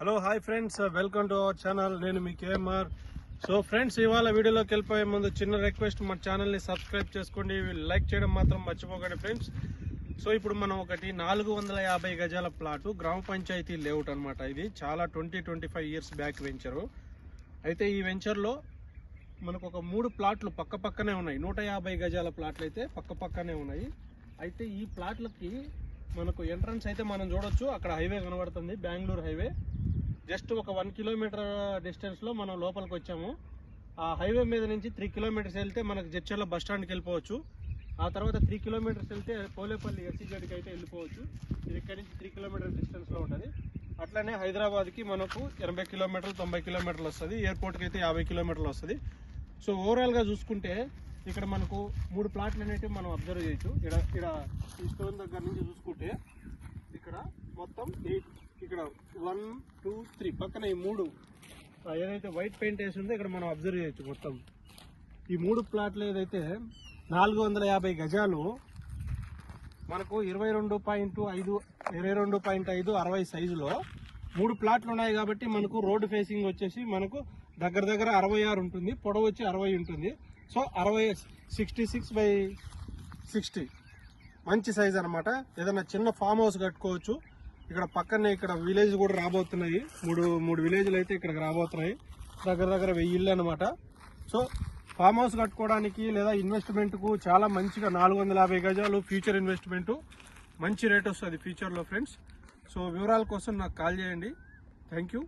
Hello hi friends welcome to our channel నేను మీ KMR. So friends ఇవాళ వీడియోలోకి వెళ్ళిపోయే ముందు చిన్న రిక్వెస్ట్ మా ఛానల్ని సబ్స్క్రైబ్ చేసుకోండి. లైక్ చేయడం మాత్రం మర్చిపోకండి ఫ్రెండ్స్ సో ఇప్పుడు మనం ఒకటి నాలుగు వందల యాభై గజాల ప్లాటు గ్రామ పంచాయతీ లేఅవుట్ అనమాట ఇది. చాలా twenty twenty five years back venture అయితే ఈ వెంచర్లో మనకు ఒక మూడు ప్లాట్లు పక్క పక్కనే ఉన్నాయి. నూట యాభై గజాల ప్లాట్లు అయితే పక్క పక్కనే ఉన్నాయి. అయితే ఈ ప్లాట్లకి మనకు ఎంట్రన్స్ అయితే మనం చూడొచ్చు. అక్కడ హైవే కనబడుతుంది. బెంగళూరు హైవే జస్ట్ ఒక వన్ కిలోమీటర్ డిస్టెన్స్లో మనం లోపలికి వచ్చాము. ఆ హైవే మీద నుంచి త్రీ కిలోమీటర్స్ వెళ్తే మనకు జడ్చర్ల బస్ స్టాండ్కి వెళ్ళిపోవచ్చు. ఆ తర్వాత త్రీ కిలోమీటర్స్ వెళ్తే పోలేపల్లి ఎస్సీజెడ్కి అయితే వెళ్ళిపోవచ్చు. ఇది ఇక్కడ నుంచి త్రీ కిలోమీటర్ డిస్టెన్స్లో ఉంటుంది. అట్లనే హైదరాబాద్కి మనకు ఎనభై కిలోమీటర్లు తొంభై కిలోమీటర్లు వస్తుంది. ఎయిర్పోర్ట్కి అయితే యాభై కిలోమీటర్లు వస్తుంది. సో ఓవరాల్గా చూసుకుంటే ఇక్కడ మనకు మూడు ప్లాట్లు అనేవి మనం అబ్జర్వ్ చేయొచ్చు. ఇక్కడ ఇక్కడ ఈ స్టోన్ దగ్గర నుంచి చూసుకుంటే ఇక్కడ మొత్తం ఎయిట్ వన్ టూ త్రీ. పక్కన ఈ మూడు. ఏదైతే వైట్ పెయింట్ వేసి ఉందో ఇక్కడ మనం అబ్జర్వ్ చేయొచ్చు మొత్తం. ఈ మూడు ప్లాట్లు ఏదైతే నాలుగు వందల యాభై గజాలు మనకు ఇరవై రెండు పాయింట్ ఐదు ఇరవై రెండు పాయింట్ ఐదు అరవై సైజులో మూడు ప్లాట్లు ఉన్నాయి కాబట్టి మనకు రోడ్డు ఫేసింగ్ వచ్చేసి మనకు దగ్గర దగ్గర అరవై ఆరు ఉంటుంది పొడవు వచ్చి అరవై ఉంటుంది. సో అరవై సిక్స్టీ సిక్స్ బై సిక్స్టీ. మంచి సైజ్ అనమాట ఏదైనా చిన్న ఫామ్ హౌస్ కట్టుకోవచ్చు. ఇక్కడ పక్కనే ఇక్కడ విలేజ్ కూడా రాబోతున్నాయి. మూడు మూడు విలేజ్లు అయితే ఇక్కడికి రాబోతున్నాయి. దగ్గర దగ్గర వెయ్యి ఇల్లు అనమాట సో ఫామ్ హౌస్ కట్టుకోవడానికి లేదా ఇన్వెస్ట్మెంట్కు చాలా మంచిగా నాలుగు వందల యాభై గజాలు ఫ్యూచర్ ఇన్వెస్ట్మెంట్ మంచి రేట్ వస్తుంది ఫ్యూచర్లో ఫ్రెండ్స్ సో వివరాల కోసం నాకు కాల్ చేయండి. Thank you